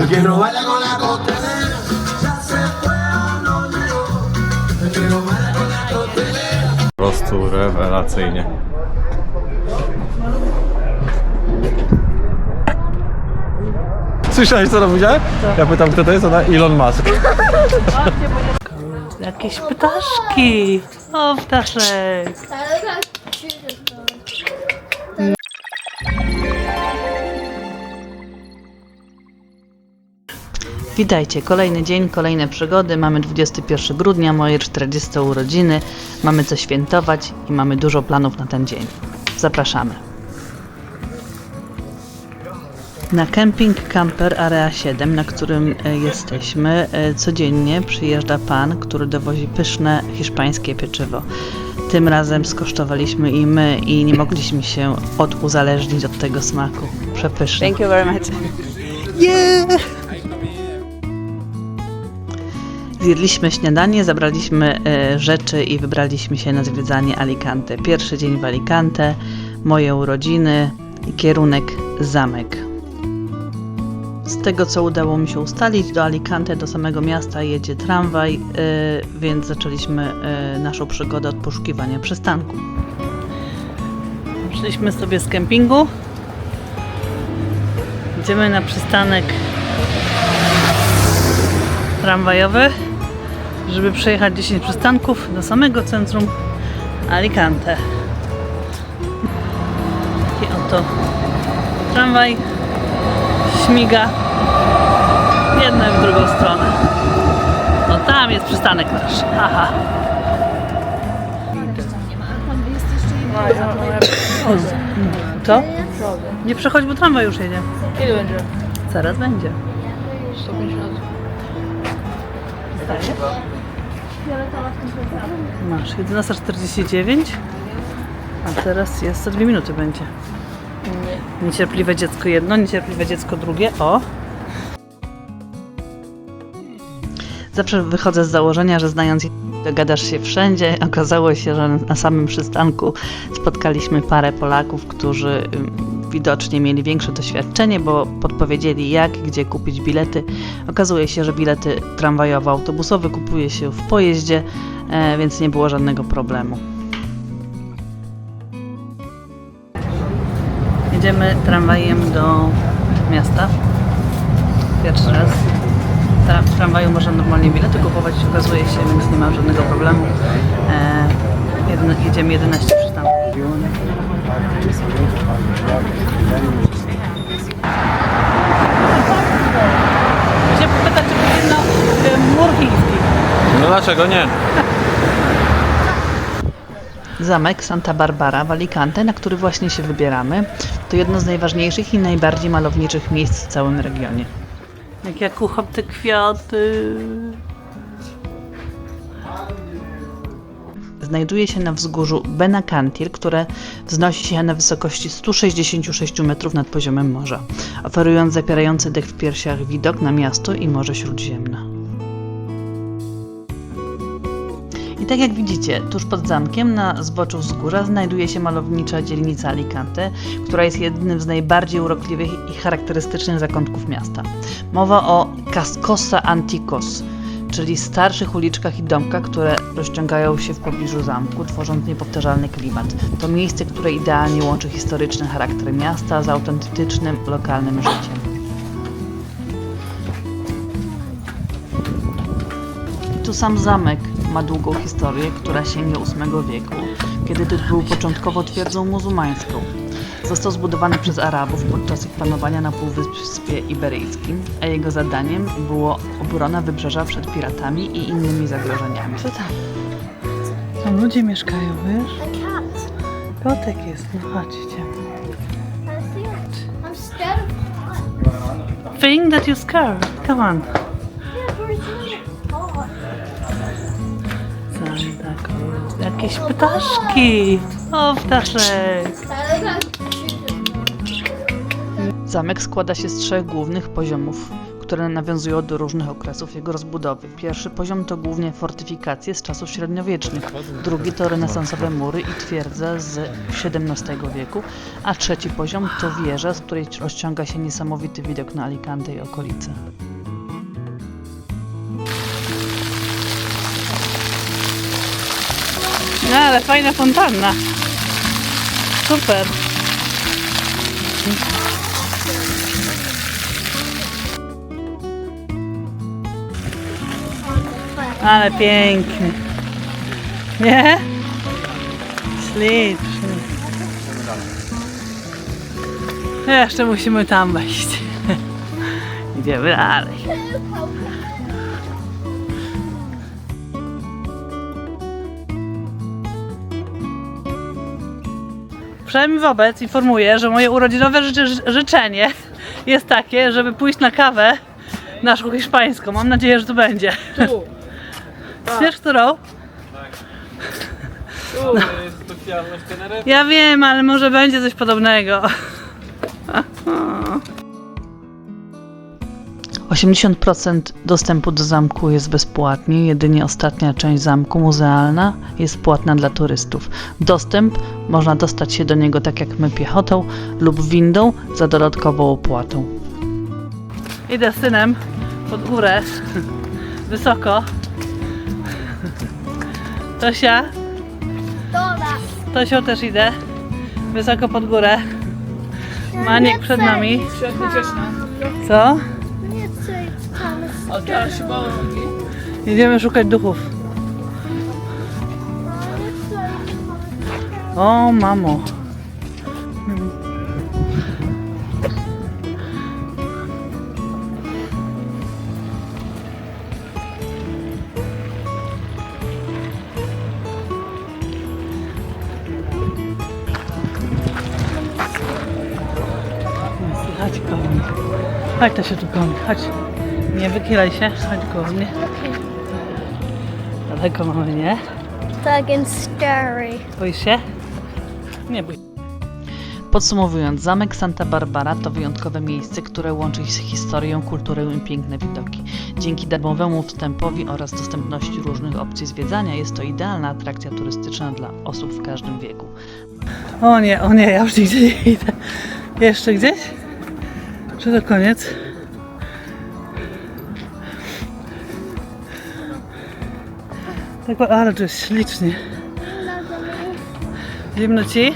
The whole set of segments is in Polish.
Yo quiero bailar con la costelera. Ya se fue o no llegó. Yo quiero bailar con la costelera. Po prostu rewelacyjnie. Słyszałeś co powiedziałem? Ja pytam kto to jest, ona Elon Musk. Jakieś ptaszki. O, ptaszek. Witajcie, kolejny dzień, kolejne przygody. Mamy 21 grudnia, moje 40 urodziny. Mamy co świętować i mamy dużo planów na ten dzień. Zapraszamy. Na kemping Camper Area 7, na którym e, jesteśmy, e, codziennie przyjeżdża pan, który dowozi pyszne hiszpańskie pieczywo. Tym razem skosztowaliśmy i my i nie mogliśmy się oduzależnić od tego smaku. Przepyszne. Thank you very much. Zjedliśmy śniadanie, zabraliśmy e, rzeczy i wybraliśmy się na zwiedzanie Alicante. Pierwszy dzień w Alicante, moje urodziny i kierunek zamek. Z tego co udało mi się ustalić, do Alicante, do samego miasta jedzie tramwaj, e, więc zaczęliśmy e, naszą przygodę od poszukiwania przystanku. Przyszliśmy sobie z kempingu. Idziemy na przystanek tramwajowy, żeby przejechać 10 przystanków do samego centrum Alicante. Taki oto tramwaj śmiga w jedną i w drugą stronę. No tam jest przystanek nasz. Haha. Co? Nie przechodź, bo tramwaj już jedzie. Ile będzie? Zaraz będzie. 150. Masz 11.49, a teraz jest za dwie minuty będzie. Niecierpliwe dziecko jedno, niecierpliwe dziecko drugie. O! Zawsze wychodzę z założenia, że znając dogadasz się wszędzie. Okazało się, że na samym przystanku spotkaliśmy parę Polaków, którzy widocznie mieli większe doświadczenie, bo podpowiedzieli jak i gdzie kupić bilety. Okazuje się, że bilety tramwajowo-autobusowe kupuje się w pojeździe, e, więc nie było żadnego problemu. Jedziemy tramwajem do miasta. Pierwszy raz. W tramwaju można normalnie bilety kupować, okazuje się, więc nie ma żadnego problemu. E, jedziemy 11 przystanków. Chciałem popytać, czy powinno e, mur chiński. No dlaczego nie? Zamek Santa Barbara w Alicante, na który właśnie się wybieramy, to jedno z najważniejszych i najbardziej malowniczych miejsc w całym regionie. Jak ja kucham te kwiaty. Znajduje się na wzgórzu Benacantir, które wznosi się na wysokości 166 metrów nad poziomem morza, oferując zapierający dech w piersiach widok na miasto i Morze Śródziemne. I tak jak widzicie, tuż pod zamkiem na zboczu wzgórza znajduje się malownicza dzielnica Alicante, która jest jednym z najbardziej urokliwych i charakterystycznych zakątków miasta. Mowa o Cascosa Anticos, czyli starszych uliczkach i domkach, które rozciągają się w pobliżu zamku, tworząc niepowtarzalny klimat. To miejsce, które idealnie łączy historyczny charakter miasta z autentycznym, lokalnym życiem. Tu sam zamek ma długą historię, która sięga VIII wieku, kiedy to był początkowo twierdzą muzułmańską. Został zbudowany przez Arabów podczas ich panowania na Półwyspie Iberyjskim, a jego zadaniem było obrona wybrzeża przed piratami i innymi zagrożeniami. Co tam? Tam ludzie mieszkają, wiesz? Kotek jest, no chodźcie. I'm scared of cats. Thing that you scared. Come on. Santa Cruz. Jakieś ptaszki. O, ptaszek. Zamek składa się z trzech głównych poziomów, które nawiązują do różnych okresów jego rozbudowy. Pierwszy poziom to głównie fortyfikacje z czasów średniowiecznych, drugi to renesansowe mury i twierdze z XVII wieku, a trzeci poziom to wieża, z której rozciąga się niesamowity widok na Alicante i okolice. No ale fajna fontanna. Super. Ale pięknie. Nie? Ślicznie. Jeszcze musimy tam wejść. Idziemy dalej. Przynajmniej wobec informuję, że moje urodzinowe ży- życzenie jest takie, żeby pójść na kawę naszą hiszpańską. Mam nadzieję, że to będzie. Tu. Wiesz którą? Tu jest specjalność Teneryfy. Ja wiem, ale może będzie coś podobnego. 80% dostępu do zamku jest bezpłatnie, jedynie ostatnia część zamku, muzealna, jest płatna dla turystów. Dostęp można dostać się do niego tak jak my piechotą lub windą za dodatkową opłatą. Idę z synem pod górę, wysoko. Tosia, Dora. Tosią też idę, wysoko pod górę. Maniek przed nami. Co? Nie tam. Teraz się. Idziemy szukać duchów. Tam. O, mamo. Chodź to się tu koło mnie. Chodź. Nie wychylaj się. Chodź koło mnie. Daleko mamy, nie? Tak and scary. Boisz się? Nie bój. Podsumowując, zamek Santa Barbara to wyjątkowe miejsce, które łączy się z historią, kulturą i piękne widoki. Dzięki darmowemu wstępowi oraz dostępności różnych opcji zwiedzania jest to idealna atrakcja turystyczna dla osób w każdym wieku. O nie, o nie, ja już nigdzie nie idę. Jeszcze gdzieś? Czy to koniec? Tak, ale to jest ślicznie. Zimno ci?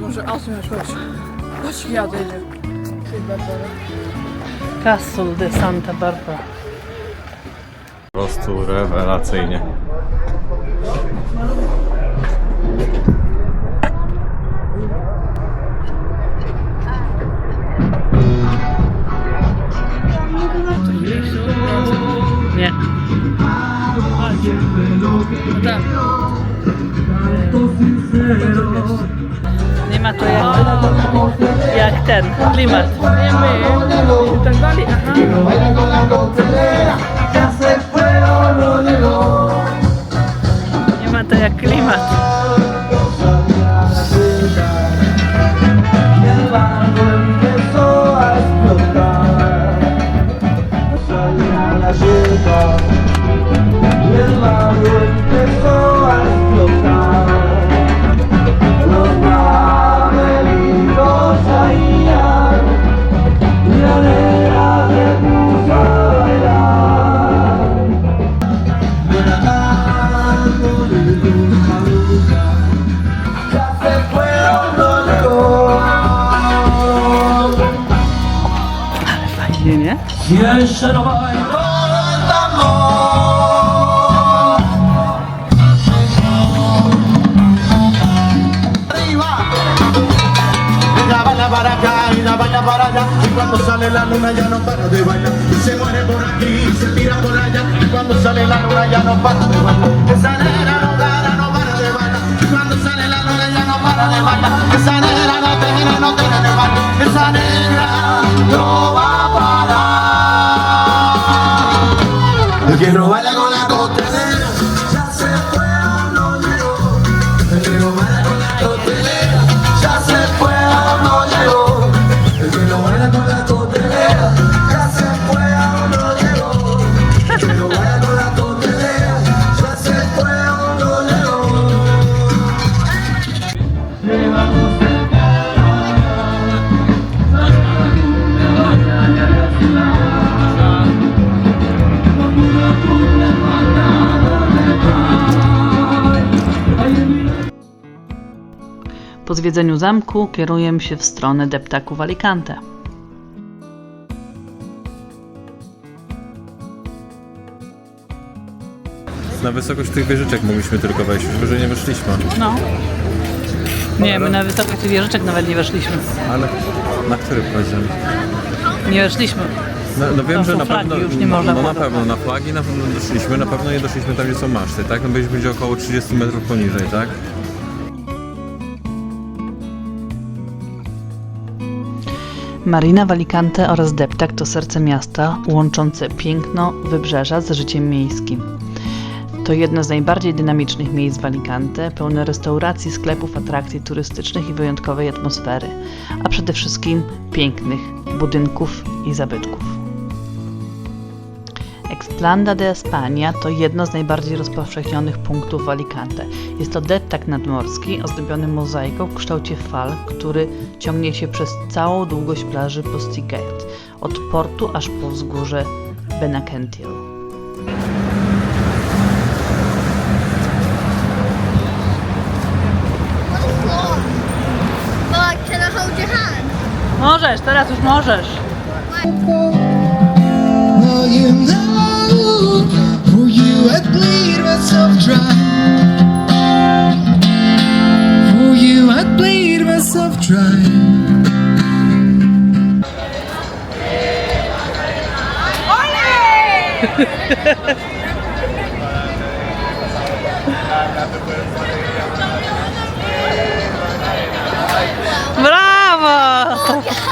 Może Asum już chodź. Chodź, ja dojdę. Castle de Santa Barbara. Prostu rewelacyjnie. Nie. Tak. Nie ma to jak, jak ten klimat. Nie my. I tak dalej. Aha. Y ella no bailó el tambor. Arriba. Ella baila para acá y ella baila para allá. Y cuando sale la luna ya no para de bailar. Y se muere por aquí y se tira por allá. Y cuando sale la luna ya no para de bailar. Esa negra no para, no para de bailar. Y cuando sale la luna ya no para de bailar. Esa negra no tiene, no tiene de bailar. Esa negra no va a parar quiero bailar con la costelera. Ya se fue o no llegó. El que no baila con la costelera. Zwiedzeniu zamku kieruję się w stronę deptaku w Alicante. Na wysokość tych wieżyczek mogliśmy tylko wejść, już wyżej nie weszliśmy. No. Nie, my na wysokość tych wieżyczek nawet nie weszliśmy. Ale na który poziom? Nie weszliśmy. No, no wiem, Tam że są na flagi, pewno. już nie no, można no na pewno na flagi na pewno doszliśmy, na pewno nie doszliśmy tam, gdzie są maszty, tak? No byliśmy gdzie około 30 metrów poniżej, tak? Marina w Alicante oraz deptak to serce miasta łączące piękno wybrzeża z życiem miejskim. To jedno z najbardziej dynamicznych miejsc w Alicante, pełne restauracji, sklepów, atrakcji turystycznych i wyjątkowej atmosfery, a przede wszystkim pięknych budynków i zabytków. Explanada de España to jedno z najbardziej rozpowszechnionych punktów w Alicante. Jest to deptak nadmorski ozdobiony mozaiką w kształcie fal, który ciągnie się przez całą długość plaży Postiget, od portu aż po wzgórze Benacentil. Możesz, teraz już możesz. You know, myself dry. For you I'd bleed myself dry.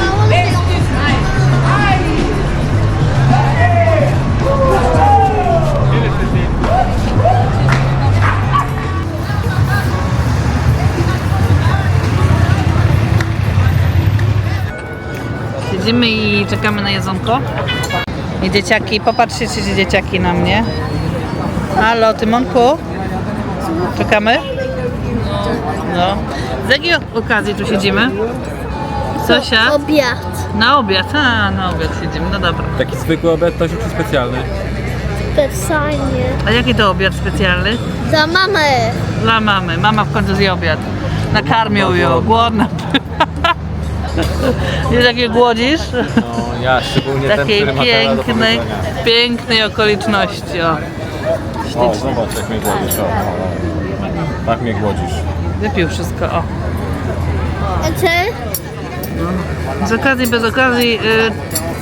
czekamy na jedzonko. I dzieciaki, popatrzcie się dzieciaki na mnie. Halo, Tymonku? Czekamy? No. Z jakiej okazji tu siedzimy? Zosia? Obiad. Na obiad, a na obiad siedzimy, no dobra. Taki zwykły obiad, to czy specjalny? Specjalnie. A jaki to obiad specjalny? Za mamę. Dla mamy. Mama w końcu zje obiad. Nakarmią ją, głodna. Wiesz jakie głodzisz? No ja, szczególnie Takiej pięknej, pięknej okoliczności. O. O, zobacz jak mnie głodzisz, o. Tak mnie głodzisz. Wypił wszystko, o. A ty? Z okazji, bez okazji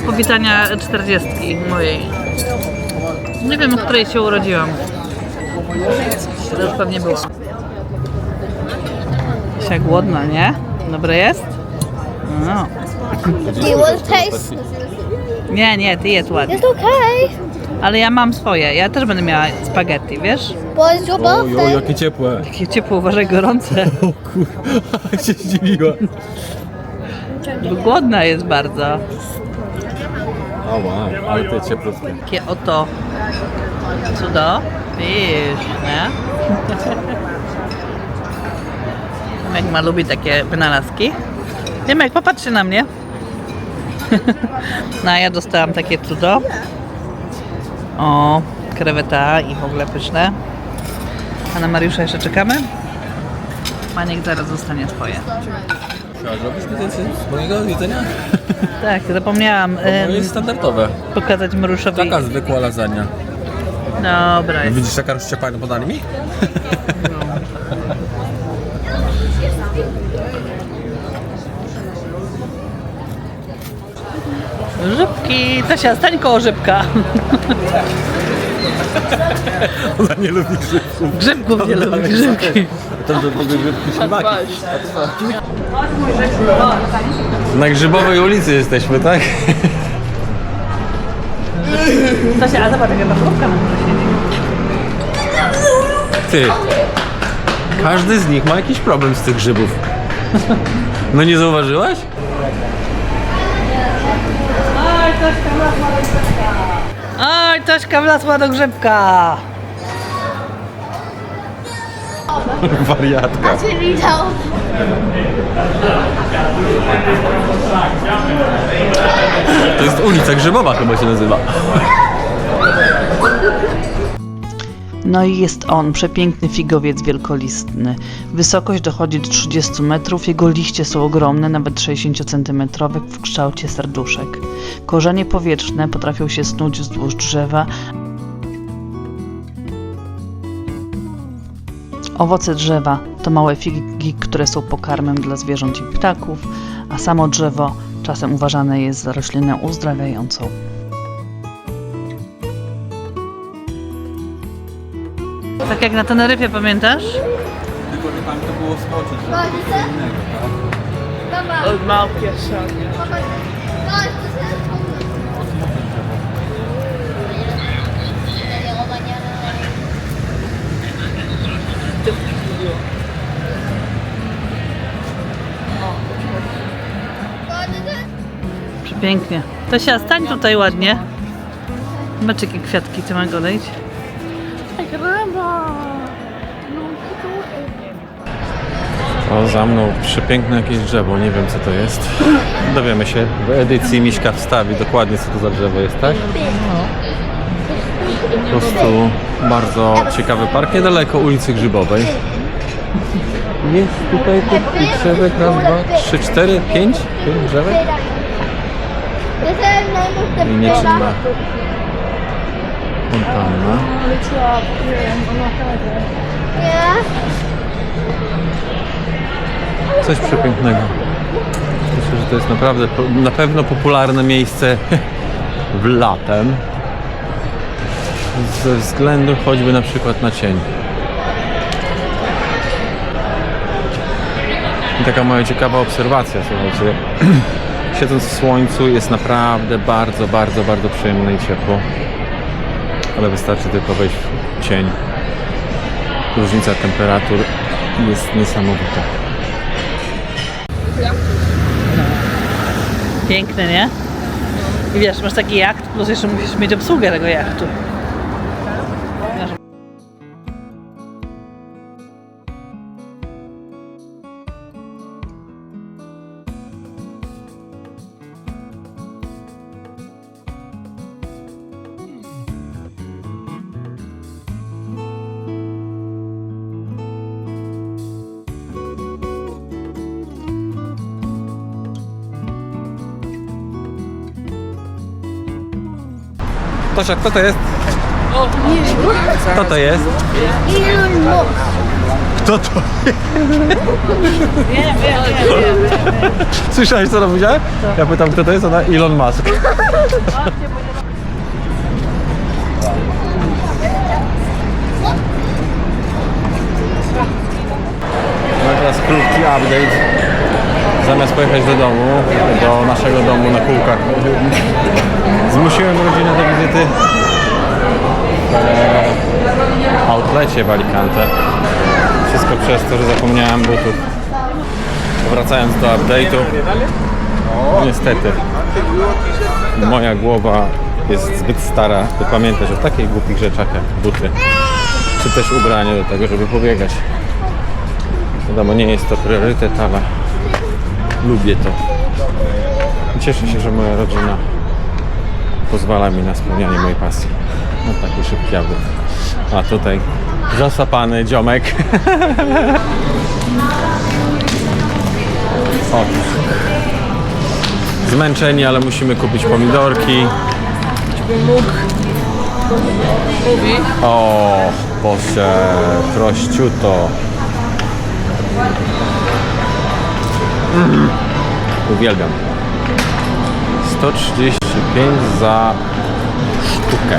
y, powitania 40 mojej. Nie wiem, o której się urodziłam. To już pewnie było. Się głodna, nie? Dobre jest? No. Do you want to taste? Nie, nie, ty jedz ładnie. It's okay. Ale ja mam swoje. Ja też będę miała spaghetti, wiesz? Bo it's your Oj, oj, birthday. jakie ciepłe. Takie ciepło, uważaj, gorące. O kur... się zdziwiła. Głodna jest bardzo. O wow, ale to cieplutkie. Takie oto cudo. Wiesz, nie? Jak ma lubi takie wynalazki. Jak popatrzy na mnie. No a ja dostałam takie cudo. O, kreweta i w ogóle pyszne. A na Mariusza jeszcze czekamy? Maniek zaraz zostanie swoje. Trzeba zrobić zdjęcie z mojego jedzenia? Tak, zapomniałam To em, jest standardowe. pokazać Mariuszowi. Taka zwykła lasagna. Dobra jest. Widzisz jaka rozciepana podali mi? Żybki, Tosia, stań koło żybka. Ona nie lubi grzybków. Grzybków nie lubi, grzybki. To do tego grzybki ślimaki. Na Grzybowej ulicy jesteśmy, tak? Tosia, a zobacz, jaka żybka na Ty. Każdy z nich ma jakiś problem z tych grzybów. No nie zauważyłaś? Oj, Tośka wlazła do grzybka. Wariatka. To. To jest ulica Grzybowa chyba się nazywa. No i jest on, przepiękny figowiec wielkolistny. Wysokość dochodzi do 30 metrów, jego liście są ogromne, nawet 60 cm w kształcie serduszek. Korzenie powietrzne potrafią się snuć wzdłuż drzewa. Owoce drzewa to małe figi, które są pokarmem dla zwierząt i ptaków, a samo drzewo czasem uważane jest za roślinę uzdrawiającą. Tak jak na Teneryfie, pamiętasz? Tylko nie tam to było skoczyć. Rodzice? Mama. Od małpki jeszcze. Mama. Chodź, to jest Przepięknie. Tosia, stań tutaj ładnie. Zobacz, jakie kwiatki ty ma goleć. O, za mną przepiękne jakieś drzewo, nie wiem co to jest. Dowiemy się w edycji Miśka wstawi dokładnie co to za drzewo jest, tak? Po prostu bardzo ciekawy park, niedaleko ulicy Grzybowej. Jest tutaj tych drzewek, raz, dwa, trzy, cztery, pięć, pięć drzewek i nieczynna fontanna. Coś przepięknego. Myślę, że to jest naprawdę na pewno popularne miejsce w latem. Ze względu choćby na przykład na cień. I taka moja ciekawa obserwacja, słuchajcie. Siedząc w słońcu jest naprawdę bardzo, bardzo, bardzo przyjemne i ciepło. Ale wystarczy tylko wejść w cień. Różnica temperatur jest niesamowita. Piękne, nie? I wiesz, masz taki jacht, plus jeszcze musisz mieć obsługę tego jachtu. Tosia, kto to jest? Kto to jest? Elon Musk. Kto to Słyszałeś co ona powiedziała? Ja pytam kto to jest, ona Elon Musk. No teraz krótki update. Zamiast pojechać do domu, do naszego domu na kółkach, zmusiłem rodzinę do wizyty w outlecie w Alicante. Wszystko przez to, że zapomniałem butów. Wracając do update'u, niestety moja głowa jest zbyt stara, by pamiętać o takich głupich rzeczach jak buty, czy też ubranie do tego, żeby pobiegać. Wiadomo, nie jest to priorytet, ale lubię to. Cieszę się, że moja rodzina pozwala mi na spełnianie mojej pasji. No taki szybki update. A tutaj zasapany dziomek. O. Zmęczeni, ale musimy kupić pomidorki. Mówi. O, Boże, prościuto. Mm. Uwielbiam. 135 za sztukę.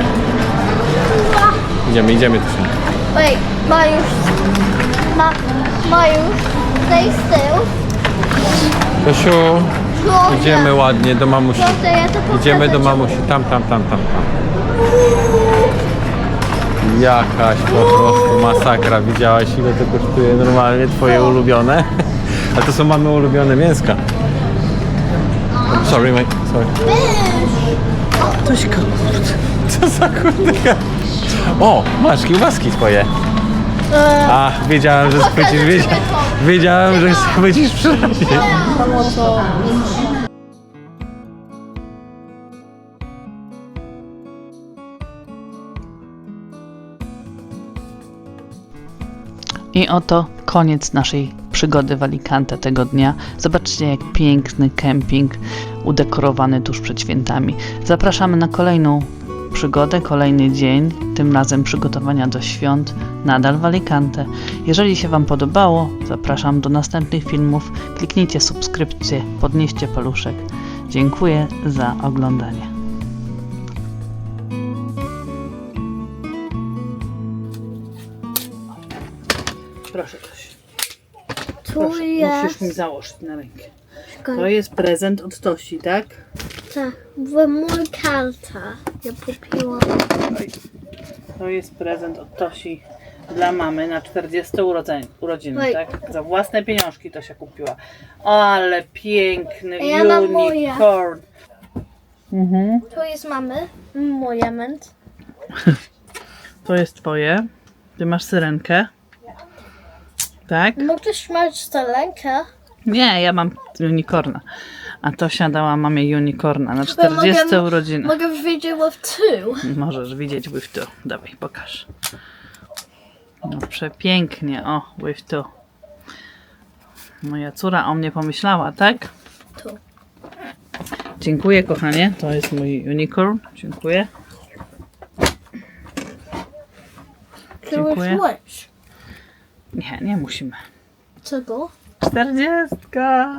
Idziemy, idziemy tu się. Mariusz. Ma, Mariusz, stay still. Kosiu, Claudia. idziemy ładnie do mamusi. Claudia, ja to Idziemy do ci. mamusi. Tam, tam, tam, tam, tam. Jakaś po prostu masakra. Widziałaś ile to kosztuje normalnie twoje ulubione? A to są mamy ulubione mięska. Sorry, mate. Sorry. Coś ko... Co za kurde. O, masz kiełbaski twoje. A, wiedziałem, że schwycisz, wiedziałem, wiedziałem że schwycisz przynajmniej. I oto koniec naszej przygody w Alicante tego dnia. Zobaczcie, jak piękny kemping udekorowany tuż przed świętami. Zapraszamy na kolejną przygodę, kolejny dzień, tym razem przygotowania do świąt, nadal w Alicante. Jeżeli się Wam podobało, zapraszam do następnych filmów. Kliknijcie subskrypcję, podnieście paluszek. Dziękuję za oglądanie. Proszę Proszę, jest. musisz mi założyć na rękę. To jest prezent od Tosi, tak? Tak, w mój karta. Ja popiłam. To jest prezent od Tosi dla mamy na 40 urodzeń, urodziny, Oj. tak? Za własne pieniążki to się kupiła. Ale piękny Ja mam moje. unicorn. Mhm. Tu jest mamy. Mój ament. To jest twoje. Ty masz syrenkę. Tak? Mogę śmiać tę rękę. Nie, ja mam unicorna. A Tosia dała mamie unicorna na 40 mogę- urodziny. Mogę widzieć with two. Możesz widzieć with two. Dawaj, pokaż. No przepięknie, o, with two. Moja córa o mnie pomyślała, tak? Tu. Dziękuję, kochanie. To jest mój unicorn. Dziękuję. Dziękuję. Nie, nie musimy. Czego? Czterdziestka!